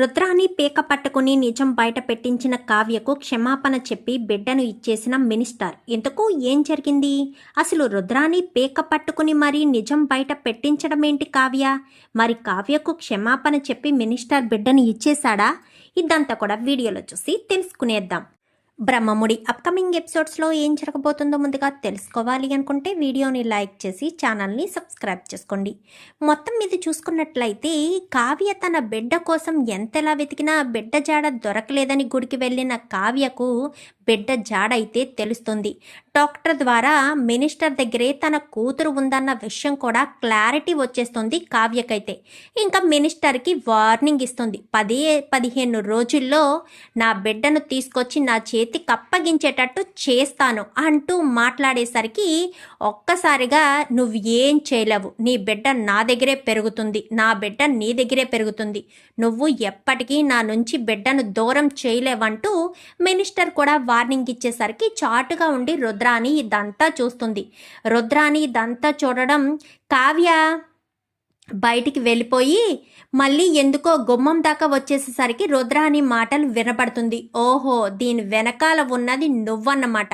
రుద్రాన్ని పీక పట్టుకుని నిజం బయట పెట్టించిన కావ్యకు క్షమాపణ చెప్పి బిడ్డను ఇచ్చేసిన మినిస్టర్. ఇంతకు ఏం జరిగింది? అసలు రుద్రాన్ని పీక పట్టుకుని మరి నిజం బయట పెట్టించడమేంటి కావ్య? మరి కావ్యకు క్షమాపణ చెప్పి మినిస్టర్ బిడ్డను ఇచ్చేశాడా? ఇదంతా కూడా వీడియోలో చూసి తెలుసుకునేద్దాం. బ్రహ్మముడి అప్కమింగ్ ఎపిసోడ్స్లో ఏం జరగబోతుందో ముందుగా తెలుసుకోవాలి అనుకుంటే వీడియోని లైక్ చేసి ఛానల్ని సబ్స్క్రైబ్ చేసుకోండి. మొత్తం మీద చూసుకున్నట్లయితే కావ్య తన బిడ్డ కోసం ఎంతలా వెతికినా బిడ్డ జాడ దొరకలేదని గుడికి వెళ్ళిన కావ్యకు బిడ్డ జాడ అయితే తెలుస్తుంది. డాక్టర్ ద్వారా మినిస్టర్ దగ్గరే తన కూతురు ఉందన్న విషయం కూడా క్లారిటీ వచ్చేస్తుంది కావ్యకైతే. ఇంకా మినిస్టర్కి వార్నింగ్ ఇస్తుంది. పది పదిహేను రోజుల్లో నా బిడ్డను తీసుకొచ్చి నా చేతికి అప్పగించేటట్టు చేస్తాను అంటూ మాట్లాడేసరికి ఒక్కసారిగా నువ్వు ఏం చేయలేవు. నీ బిడ్డ నా దగ్గరే పెరుగుతుంది. నా బిడ్డ నీ దగ్గరే పెరుగుతుంది. నువ్వు ఎప్పటికీ నా నుంచి బిడ్డను దూరం చేయలేవంటూ మినిస్టర్ కూడా వార్నింగ్ ఇచ్చేసరికి చాటుగా ఉండి రుద్రాని ఇదంతా చూస్తుంది. రుద్రాని ఇదంతా చూడడం కావ్య బయటికి వెళ్ళిపోయి మళ్ళీ ఎందుకో గుమ్మం దాకా వచ్చేసేసరికి రుద్రాని మాటలు వినపడుతుంది. ఓహో దీని వెనకాల ఉన్నది నువ్వన్నమాట.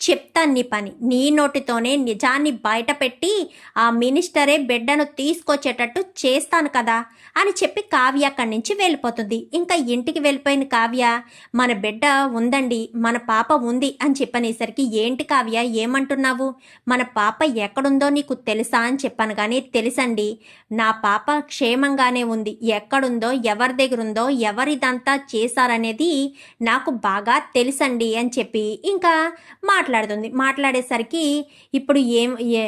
చెప్తాను నీ పని. నీ నోటితోనే నిజాన్ని బయటపెట్టి ఆ మినిస్టరే బిడ్డను తీసుకొచ్చేటట్టు చేస్తాను కదా అని చెప్పి కావ్య అక్కడి నుంచి వెళ్ళిపోతుంది. ఇంకా ఇంటికి వెళ్ళిపోయిన కావ్య. మన బిడ్డ ఉందండి మన పాప ఉంది అని చెప్పనేసరికి ఏంటి కావ్య ఏమంటున్నావు? మన పాప ఎక్కడుందో నీకు తెలుసా అని చెప్పాను కానీ తెలుసండి. నా పాప క్షేమంగానే ఉంది. ఎక్కడుందో ఎవరి దగ్గర ఉందో ఎవరిదంతా చేశారనేది నాకు బాగా తెలుసండి అని చెప్పి ఇంకా మాట్లాడుతుంది. మాట్లాడేసరికి ఇప్పుడు ఏం ఏ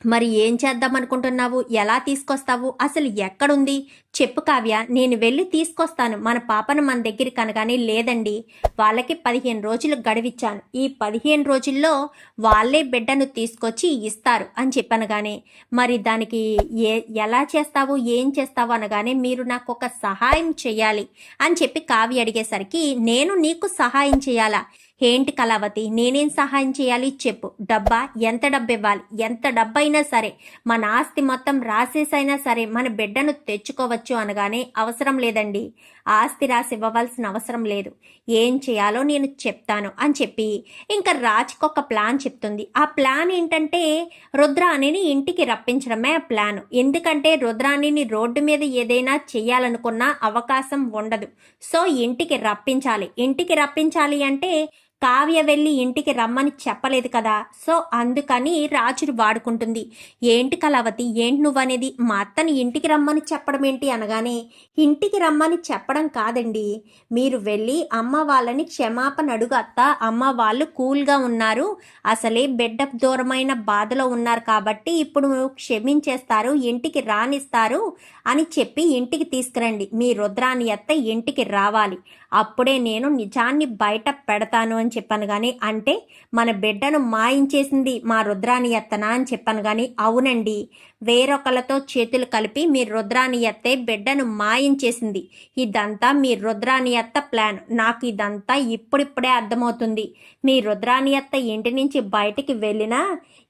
మరి ఏం చేద్దాం అనుకుంటున్నావు? ఎలా తీసుకొస్తావు? అసలు ఎక్కడుంది? చెప్పు కావ్య నేను వెళ్ళి తీసుకొస్తాను. మన పాపను మన దగ్గర కనగానే లేదండి. వాళ్ళకి పదిహేను రోజులు గడివిచ్చాను. ఈ పదిహేను రోజుల్లో వాళ్ళే బిడ్డను తీసుకొచ్చి ఇస్తారు అని చెప్పనగానే మరి దానికి ఏ ఎలా చేస్తావు? ఏం చేస్తావు? అనగానే మీరు నాకు ఒక సహాయం చేయాలి అని చెప్పి కావ్య అడిగేసరికి నేను నీకు సహాయం చేయాలా? ఏంటి కళావతి? నేనేం సహాయం చేయాలి? చెప్పు. డబ్బా? ఎంత డబ్బు ఇవ్వాలి ఎంత డబ్బైనా సరే మన ఆస్తి మొత్తం రాసేసైనా సరే మన బిడ్డను తెచ్చుకోవచ్చు అనగానే అవసరం లేదండి. ఆస్తి రాసి ఇవ్వవలసిన అవసరం లేదు. ఏం చేయాలో నేను చెప్తాను అని చెప్పి ఇంకా రాజ్కి ఒక ప్లాన్ చెప్తుంది. ఆ ప్లాన్ ఏంటంటే రుద్రాణిని ఇంటికి రప్పించడమే ఆ ప్లాన్. ఎందుకంటే రుద్రాణిని రోడ్డు మీద ఏదైనా చేయాలనుకున్న అవకాశం ఉండదు. సో ఇంటికి రప్పించాలి. ఇంటికి రప్పించాలి అంటే కావ్య వెళ్ళి ఇంటికి రమ్మని చెప్పలేదు కదా. సో అందుకని రాజుడు వాడుకుంటుంది. ఏంటి కళావతి? ఏంటి నువ్వనేది? మా అత్తని ఇంటికి రమ్మని చెప్పడం ఏంటి అనగానే ఇంటికి రమ్మని చెప్పడం కాదండి. మీరు వెళ్ళి అమ్మ వాళ్ళని క్షమాపణ అడుగు అత్త. అమ్మ వాళ్ళు కూల్గా ఉన్నారు. అసలే బిడ్డ దూరమైన బాధలో ఉన్నారు కాబట్టి ఇప్పుడు క్షమించేస్తారు ఇంటికి రానిస్తారు అని చెప్పి ఇంటికి తీసుకురండి. మీ రుద్రాని అత్త ఇంటికి రావాలి. అప్పుడే నేను నిజాన్ని బయట పెడతాను అని చెప్పాను కానీ అంటే మన బిడ్డను మాయించేసింది మా రుద్రాని ఎత్తనా అని చెప్పాను కానీ అవునండి. వేరొకళ్ళతో చేతులు కలిపి మీ రుద్రాని ఎత్తే బిడ్డను మాయించేసింది. ఇదంతా మీ రుద్రాని ఎత్త ప్లాన్. నాకు ఇదంతా ఇప్పుడిప్పుడే అర్థమవుతుంది. మీ రుద్రాని ఎత్త ఇంటి నుంచి బయటికి వెళ్ళినా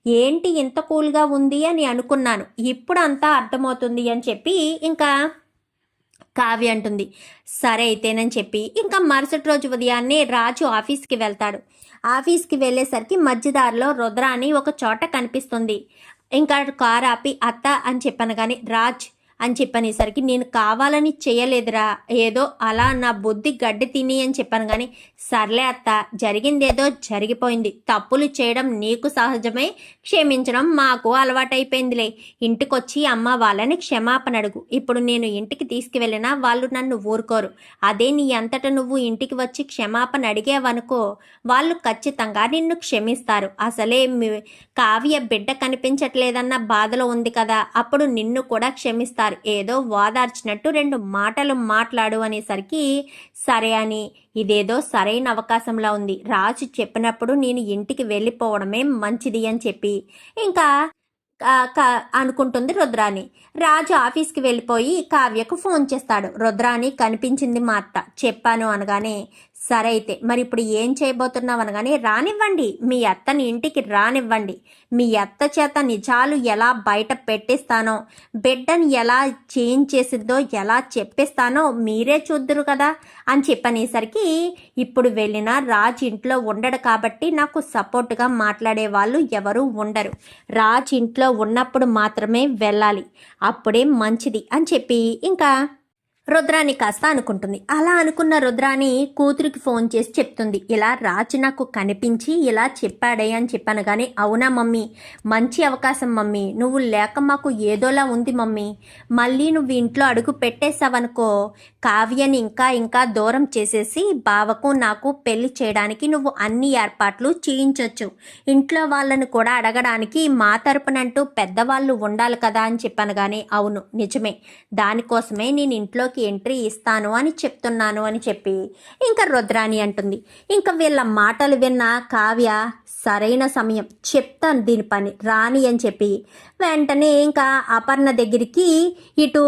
ఏంటి ఇంత కూల్గా ఉంది అని అనుకున్నాను. ఇప్పుడు అంతా అర్థమవుతుంది అని చెప్పి ఇంకా కావ్య అంటుంది. సరే అయితేనని చెప్పి ఇంకా మరుసటి రోజు ఉదయాన్నే రాజు ఆఫీస్కి వెళ్తాడు. ఆఫీస్కి వెళ్ళేసరికి మధ్యదారిలో రుద్రాని ఒక చోట కనిపిస్తుంది. ఇంకా కార్ ఆపి అత్త అని చెప్పాను కానీ రాజ్ అని చెప్పనేసరికి నేను కావాలని చేయలేదురా ఏదో అలా నా బుద్ధి గడ్డి తిని అని చెప్పాను. కానీ సర్లే అత్త జరిగిందేదో జరిగిపోయింది. తప్పులు చేయడం నీకు సహజమే క్షమించడం మాకు అలవాటైపోయిందిలే. ఇంటికొచ్చి అమ్మ వాళ్ళని క్షమాపణ అడుగు. ఇప్పుడు నేను ఇంటికి తీసుకువెళ్ళినా వాళ్ళు నన్ను ఊరుకోరు. అదే నీ అంతట నువ్వు ఇంటికి వచ్చి క్షమాపణ అడిగేవనుకో వాళ్ళు ఖచ్చితంగా నిన్ను క్షమిస్తారు. అసలే మీ కావ్య బిడ్డ కనిపించట్లేదన్న బాధలో ఉంది కదా అప్పుడు నిన్ను కూడా క్షమిస్తారు. ఏదో వాదార్చినట్టు రెండు మాటలు మాట్లాడు అనేసరికి సరే అని ఇదేదో సరైన అవకాశంలా ఉంది. రాజు చెప్పినప్పుడు నేను ఇంటికి వెళ్ళిపోవడమే మంచిది అని చెప్పి ఇంకా క- అనుకుంటుంది రుద్రాని రాజు ఆఫీస్కి వెళ్ళిపోయి కావ్యకు ఫోన్ చేస్తాడు. రుద్రాని కనిపించింది మా అత్త చెప్పాను అనగానే సరే అయితే మరి ఇప్పుడు ఏం చేయబోతున్నావు అనగానే రానివ్వండి. మీ అత్తని ఇంటికి రానివ్వండి. మీ అత్త చేత నిజాలు ఎలా బయట పెట్టిస్తానో బిడ్డని ఎలా చేంజ్ చేసిందో ఎలా చెప్పిస్తానో మీరే చూద్దురు కదా అని చెప్పనేసరికి ఇప్పుడు వెళ్ళిన రాజ్ ఇంట్లో ఉండడు కాబట్టి నాకు సపోర్ట్గా మాట్లాడే వాళ్ళు ఎవరు ఉండరు. రాజ్ ఇంట్లో ఉన్నప్పుడు మాత్రమే వెళ్ళాలి. అప్పుడే మంచిది అని చెప్పి ఇంకా రుద్రాని కాస్త అనుకుంటుంది. అలా అనుకున్న రుద్రాని కూతురికి ఫోన్ చేసి చెప్తుంది. ఇలా రాజు నాకు కనిపించి ఇలా చెప్పాడే అని చెప్పాను కానీ అవునా మమ్మీ? మంచి అవకాశం మమ్మీ. నువ్వు లేక మాకు ఏదోలా ఉంది మమ్మీ. మళ్ళీ నువ్వు ఇంట్లో అడుగు పెట్టేశావనుకో కావ్యని ఇంకా ఇంకా దూరం చేసేసి బావకు నాకు పెళ్ళి చేయడానికి నువ్వు అన్ని ఏర్పాట్లు చేయించవచ్చు ఇంట్లో వాళ్ళని కూడా అడగడానికి మా తరపునంటూ పెద్దవాళ్ళు ఉండాలి కదా అని చెప్పాను కానీ అవును నిజమే. దానికోసమే నేను ఇంట్లో ఇంట్లోకి ఎంట్రీ ఇస్తాను అని చెప్తున్నాను అని చెప్పి ఇంకా రుద్రాణి అంటుంది. ఇంకా వీళ్ళ మాటలు విన్న కావ్య సరైన సమయం చెప్తాను దీని పని రాని అని చెప్పి వెంటనే ఇంకా అపర్ణ దగ్గరికి ఇటు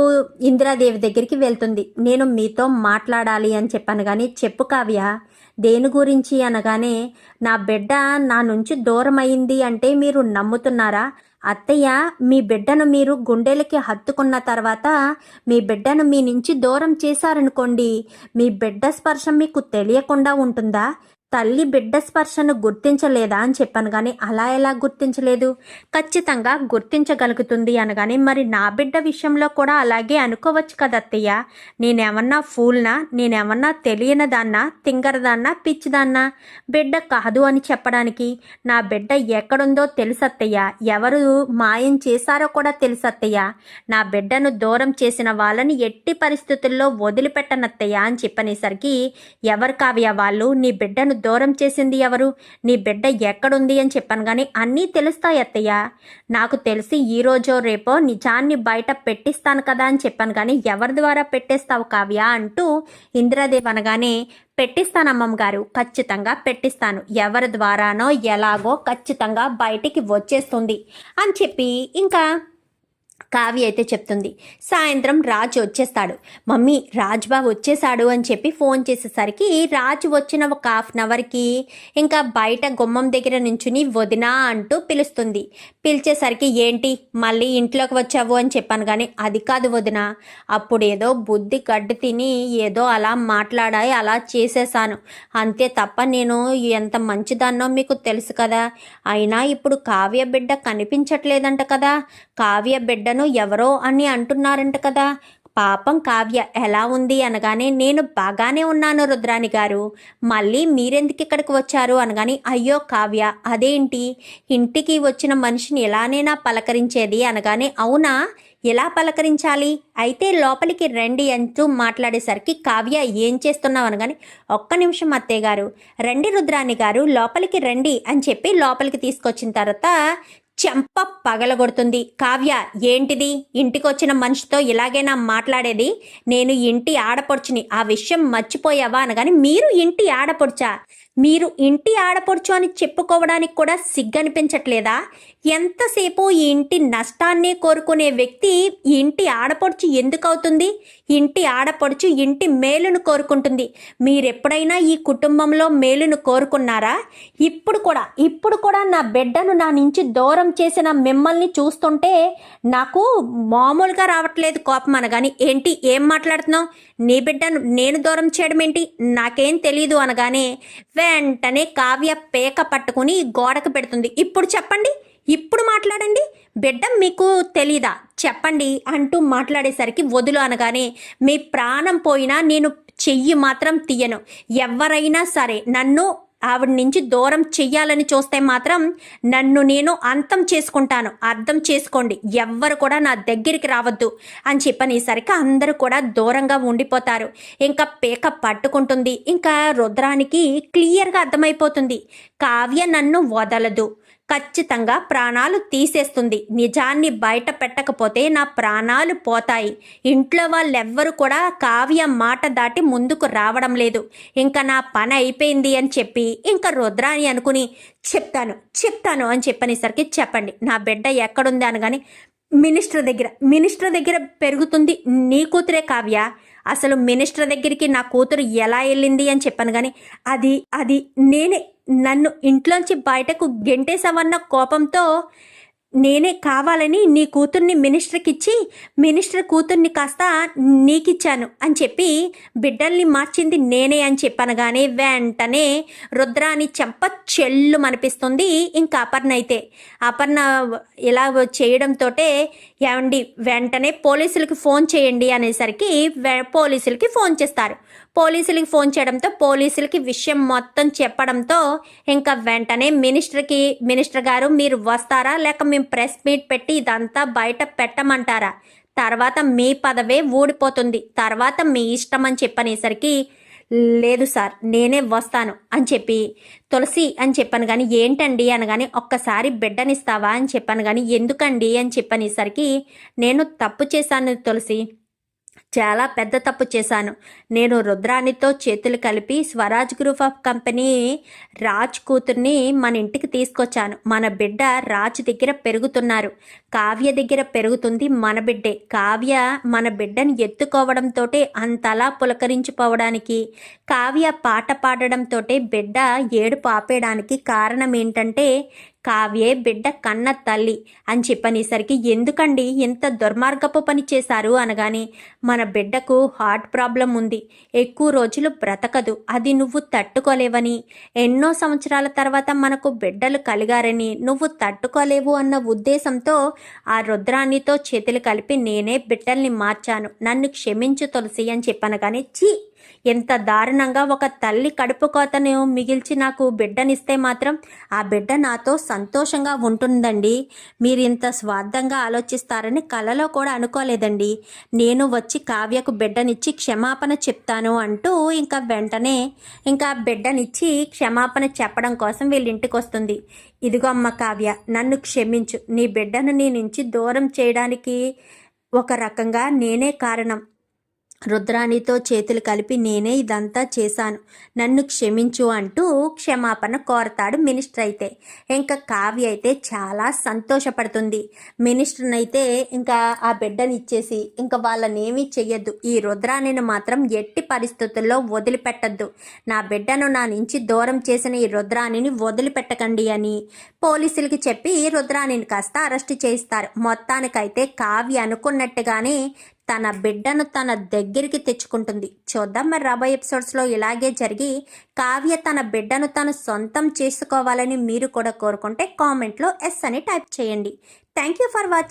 ఇందిరాదేవి దగ్గరికి వెళ్తుంది. నేను మీతో మాట్లాడాలి అని చెప్పాను కానీ చెప్పు కావ్య దేని గురించి? అనగానే నా బిడ్డ నా నుంచి దూరం అయింది అంటే మీరు నమ్ముతున్నారా? అత్తయ్య మీ బిడ్డను మీరు గుండెలకి హత్తుకున్న తర్వాత మీ బిడ్డను మీ నుంచి దూరం చేశారనుకోండి మీ బిడ్డ స్పర్శం మీకు తెలియకుండా ఉంటుందా? తల్లి బిడ్డ స్పర్శను గుర్తించలేదా అని చెప్పాను కానీ అలా ఎలా గుర్తించలేదు? ఖచ్చితంగా గుర్తించగలుగుతుంది అనగానే మరి నా బిడ్డ విషయంలో కూడా అలాగే అనుకోవచ్చు కదా అత్తయ్య? నేనేమన్నా ఫూల్నా? నేనేమన్నా తెలియనిదాన్నా? తింగరదాన్నా? పిచ్చిదాన్నా? బిడ్డ కాదు అని చెప్పడానికి నా బిడ్డ ఎక్కడుందో తెలుసత్తయ్య ఎవరు మాయం చేశారో కూడా తెలుసత్తయ్య నా బిడ్డను దూరం చేసిన వాళ్ళని ఎట్టి పరిస్థితుల్లో వదిలిపెట్టనత్తయ్య అని చెప్పనేసరికి ఎవరు కావ్య వాళ్ళు? నీ బిడ్డను దూరం చేసింది ఎవరు? నీ బిడ్డ ఎక్కడుంది అని చెప్పాను కానీ అన్నీ తెలుస్తాయి అత్తయ్య. నాకు తెలిసి ఈరోజో రేపో నిజాన్ని బయట పెట్టిస్తాను కదా అని చెప్పాను కానీ ఎవరి ద్వారా పెట్టేస్తావు కావ్య అంటూ ఇందిరాదేవి అనగానే పెట్టిస్తాను అమ్మమ్మ గారు ఖచ్చితంగా పెట్టిస్తాను. ఎవరి ద్వారానో ఎలాగో ఖచ్చితంగా బయటికి వచ్చేస్తుంది అని చెప్పి ఇంకా కావ్య అయితే చెప్తుంది. సాయంత్రం రాజు వచ్చేస్తాడు. మమ్మీ రాజ్బాబు వచ్చేసాడు అని చెప్పి ఫోన్ చేసేసరికి రాజు వచ్చిన ఒక హాఫ్ అన్ అవర్కి ఇంకా బయట గుమ్మం దగ్గర నుంచుని వదినా అంటూ పిలుస్తుంది. పిలిచేసరికి ఏంటి? మళ్ళీ ఇంట్లోకి వచ్చావు అని చెప్పాను కానీ అది కాదు వదిన. అప్పుడు ఏదో బుద్ధి గడ్డి తిని ఏదో అలా మాట్లాడాయి అలా చేసేసాను అంతే తప్ప నేను ఎంత మంచిదాన్నో మీకు తెలుసు కదా. అయినా ఇప్పుడు కావ్య బిడ్డ కనిపించట్లేదంట కదా. కావ్య బిడ్డ బిడ్డను ఎవరో అని అంటున్నారంట కదా. పాపం కావ్య ఎలా ఉంది అనగానే నేను బాగానే ఉన్నాను రుద్రాని గారు. మళ్ళీ మీరెందుకు ఇక్కడికి వచ్చారు అనగాని అయ్యో కావ్య అదేంటి? ఇంటికి వచ్చిన మనిషిని ఎలానైనా పలకరించేది అనగానే అవునా? ఎలా పలకరించాలి? అయితే లోపలికి రండి అంటూ మాట్లాడేసరికి కావ్య ఏం చేస్తున్నావు అనగాని ఒక్క నిమిషం అత్తయ్య గారు. రండి రుద్రాణి గారు లోపలికి రండి అని చెప్పి లోపలికి తీసుకొచ్చిన తర్వాత చెంప పగలగొడుతుంది. కావ్య ఏంటిది? ఇంటికొచ్చిన మనిషితో ఇలాగైనా మాట్లాడేది? నేను ఇంటి ఆడపడుచుని ఆ విషయం మర్చిపోయావా అనగాని మీరు ఇంటి ఆడపడుచా? మీరు ఇంటి ఆడపడుచు అని చెప్పుకోవడానికి కూడా సిగ్గనిపించట్లేదా? ఎంతసేపు ఈ ఇంటి నష్టాన్ని కోరుకునే వ్యక్తి ఇంటి ఆడపడుచు ఎందుకు అవుతుంది ఇంటి ఆడపడుచు ఇంటి మేలును కోరుకుంటుంది. మీరెప్పుడైనా ఈ కుటుంబంలో మేలును కోరుకున్నారా? ఇప్పుడు కూడా ఇప్పుడు కూడా నా బిడ్డను నా నుంచి దూరం చేసిన మిమ్మల్ని చూస్తుంటే నాకు మామూలుగా రావట్లేదు కోపం అనగాని ఏంటి ఏం మాట్లాడుతున్నావు? నీ బిడ్డను నేను దూరం చేయడం ఏంటి నాకేం తెలియదు అనగానే వెంటనే కావ్య పేక పట్టుకుని గోడకు పెడుతుంది. ఇప్పుడు చెప్పండి. ఇప్పుడు మాట్లాడండి. బిడ్డ మీకు తెలీదా? చెప్పండి అంటూ మాట్లాడేసరికి వదులు అనగానే మీ ప్రాణం పోయినా నేను చెయ్యి మాత్రం తీయను. ఎవరైనా సరే నన్ను ఆవిడ నుంచి దూరం చెయ్యాలని చూస్తే మాత్రం నన్ను నేను అంతం చేసుకుంటాను. అర్థం చేసుకోండి. ఎవ్వరు కూడా నా దగ్గరికి రావద్దు అని చెప్పనేసరికి అందరూ కూడా దూరంగా ఉండిపోతారు. ఇంకా పేక పట్టుకుంటుంది. ఇంకా రుద్రానికి క్లియర్గా అర్థమైపోతుంది. కావ్య నన్ను వదలదు. ఖచ్చితంగా ప్రాణాలు తీసేస్తుంది. నిజాన్ని బయట పెట్టకపోతే నా ప్రాణాలు పోతాయి. ఇంట్లో వాళ్ళెవ్వరూ కూడా కావ్య మాట దాటి ముందుకు రావడం లేదు. ఇంకా నా పని అయిపోయింది అని చెప్పి ఇంకా రుద్రాని అనుకుని చెప్తాను చెప్తాను అని చెప్పనేసరికి చెప్పండి. నా బిడ్డ ఎక్కడుంది? అనగానే మినిస్టర్ దగ్గర మినిస్టర్ దగ్గర పెరుగుతుంది నీ కూతురే కావ్య. అసలు మినిస్టర్ దగ్గరికి నా కూతురు ఎలా వెళ్ళింది అని చెప్పాను కానీ అది అది నేనే నన్ను ఇంట్లోంచి బయటకు గెంటేసావన్న కోపంతో నేనే కావాలని నీ కూతుర్ని మినిస్టర్కి ఇచ్చి మినిస్టర్ కూతుర్ని కాస్త నీకిచ్చాను అని చెప్పి బిడ్డల్ని మార్చింది నేనే అని చెప్పనగానే వెంటనే రుద్రాని చెంప చెల్లుమనిపిస్తుంది. ఇంకా అపర్ణ అయితే అపర్ణ ఇలా చేయడంతో ఏమండి వెంటనే పోలీసులకి ఫోన్ చేయండి అనేసరికి వె- పోలీసులకి ఫోన్ చేస్తారు. పోలీసులకి ఫోన్ చేయడంతో పోలీసులకి విషయం మొత్తం చెప్పడంతో ఇంకా వెంటనే మినిస్టర్కి మినిస్టర్ గారు మీరు వస్తారా? లేక మేము ప్రెస్ మీట్ పెట్టి ఇదంతా బయట పెట్టమంటారా? తర్వాత మీ పదవే ఊడిపోతుంది. తర్వాత మీ ఇష్టం అని చెప్పనేసరికి లేదు సార్ నేనే వస్తాను అని చెప్పి తులసి అని చెప్పాను కానీ ఏంటండి అనగాని ఒక్కసారి బిడ్డనిస్తావా అని చెప్పాను కానీ ఎందుకండి అని చెప్పనేసరికి నేను తప్పు చేశాను తులసి. చాలా పెద్ద తప్పు చేశాను. నేను రుద్రానితో చేతులు కలిపి Swaraj group of company Raj కూతుర్ని మన ఇంటికి తీసుకొచ్చాను. మన బిడ్డ రాజ్ దగ్గర పెరుగుతున్నారు. కావ్య దగ్గర పెరుగుతుంది మన బిడ్డే. కావ్య మన బిడ్డను ఎత్తుకోవడంతో అంతలా పులకరించిపోవడానికి కావ్య పాట పాడడంతో బిడ్డ ఏడుపు ఆపేయడానికి కారణం ఏంటంటే కావ్యే బిడ్డ కన్న తల్లి అని చెప్పనేసరికి ఎందుకండి ఇంత దుర్మార్గపు పని చేశారు అనగానే మన బిడ్డకు హార్ట్ ప్రాబ్లం ఉంది. ఎక్కువ రోజులు బ్రతకదు. అది నువ్వు తట్టుకోలేవని. ఎన్నో సంవత్సరాల తర్వాత మనకు బిడ్డలు కలిగారని. నువ్వు తట్టుకోలేవు అన్న ఉద్దేశంతో ఆ రుద్రాణితో చేతులు కలిపి నేనే బిడ్డల్ని మార్చాను. నన్ను క్షమించు తులసి అని చెప్పాను కానీ చీ ఎంత దారుణంగా ఒక తల్లి కడుపు కోతను మిగిల్చి నాకు బిడ్డనిస్తే మాత్రం ఆ బిడ్డ నాతో సంతోషంగా ఉంటుందండి. మీరు ఇంత స్వార్థంగా ఆలోచిస్తారని కలలో కూడా అనుకోలేదండి. నేను వచ్చి కావ్యకు బిడ్డనిచ్చి క్షమాపణ చెప్తాను అంటూ ఇంకా వెంటనే ఇంకా బిడ్డనిచ్చి క్షమాపణ చెప్పడం కోసం వీళ్ళింటికి వస్తుంది ఇదిగో అమ్మ కావ్య నన్ను క్షమించు. నీ బిడ్డను నీ నుంచి దూరం చేయడానికి ఒక రకంగా నేనే కారణం. రుద్రాణితో చేతులు కలిపి నేనే ఇదంతా చేశాను. నన్ను క్షమించు అంటూ క్షమాపణ కోరతాడు మినిస్టర్ అయితే. ఇంకా కావ్య అయితే చాలా సంతోషపడుతుంది. మినిస్టర్ని అయితే ఇంకా ఆ బిడ్డని ఇచ్చేసి ఇంకా వాళ్ళనేమీ చెయ్యొద్దు. ఈ రుద్రాణిని మాత్రం ఎట్టి పరిస్థితుల్లో వదిలిపెట్టద్దు. నా బిడ్డను నా నుంచి దూరం చేసిన ఈ రుద్రాణిని వదిలిపెట్టకండి అని పోలీసులకి చెప్పి రుద్రాణిని కాస్త అరెస్ట్ చేయిస్తారు. మొత్తానికైతే కావ్య అనుకున్నట్టుగానే తన బిడ్డను తన దగ్గరికి తెచ్చుకుంటుంది. చూద్దాం మరి రాబోయే ఎపిసోడ్స్లో ఇలాగే జరిగి కావ్య తన బిడ్డను తను సొంతం చేసుకోవాలని మీరు కూడా కోరుకుంటే కామెంట్లో ఎస్ అని టైప్ చేయండి. Thank you for watching